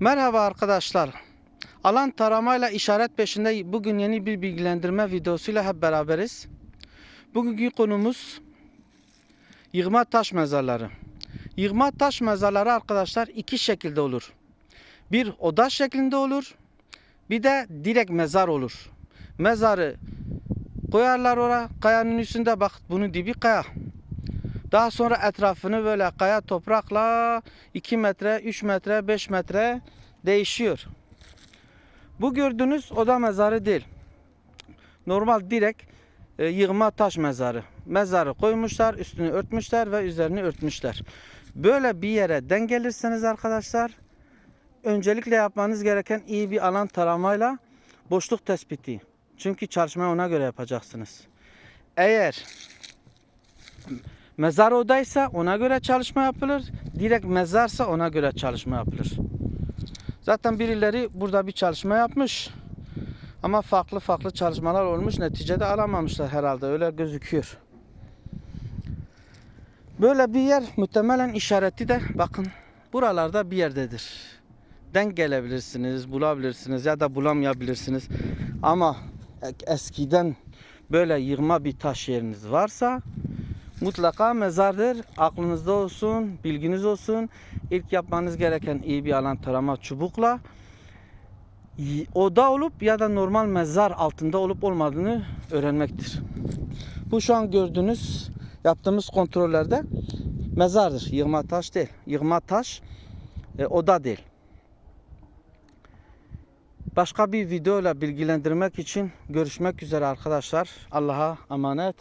Merhaba arkadaşlar. Alan taramayla işaret peşinde bugün yeni bir bilgilendirme videosuyla hep beraberiz. Bugünkü konumuz yığma taş mezarları. Yığma taş mezarları arkadaşlar iki şekilde olur. Bir oda şeklinde olur. Bir de direkt mezar olur. Mezarı koyarlar oraya kayanın üstünde bak bunun dibi kaya. Daha sonra etrafını böyle kaya toprakla 2 metre, 3 metre, 5 metre değişiyor. Bu gördüğünüz oda mezarı değil. Normal direkt e, yığma taş mezarı. Mezarı koymuşlar, üstünü örtmüşler ve üzerini örtmüşler. Böyle bir yere denk gelirseniz arkadaşlar öncelikle yapmanız gereken iyi bir alan taramayla boşluk tespiti. Çünkü çalışmayı ona göre yapacaksınız. Eğer Mezar odaysa ona göre çalışma yapılır. Direkt mezarsa ona göre çalışma yapılır. Zaten birileri burada bir çalışma yapmış. Ama farklı farklı çalışmalar olmuş. Neticede alamamışlar herhalde. Öyle gözüküyor. Böyle bir yer muhtemelen işareti de bakın buralarda bir yerdedir. Denk gelebilirsiniz, bulabilirsiniz ya da bulamayabilirsiniz. Ama eskiden böyle yığma bir taş yeriniz varsa mutlaka mezardır. Aklınızda olsun, bilginiz olsun. İlk yapmanız gereken iyi bir alan tarama çubukla oda olup ya da normal mezar altında olup olmadığını öğrenmektir. Bu şu an gördüğünüz yaptığımız kontrollerde mezardır. Yığma taş değil. Yığma taş e, oda değil. Başka bir videoyla bilgilendirmek için görüşmek üzere arkadaşlar. Allah'a emanet.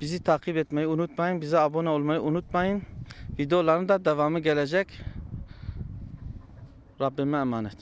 Bizi takip etmeyi unutmayın. Bize abone olmayı unutmayın. Videoların da devamı gelecek. Rabbime emanet.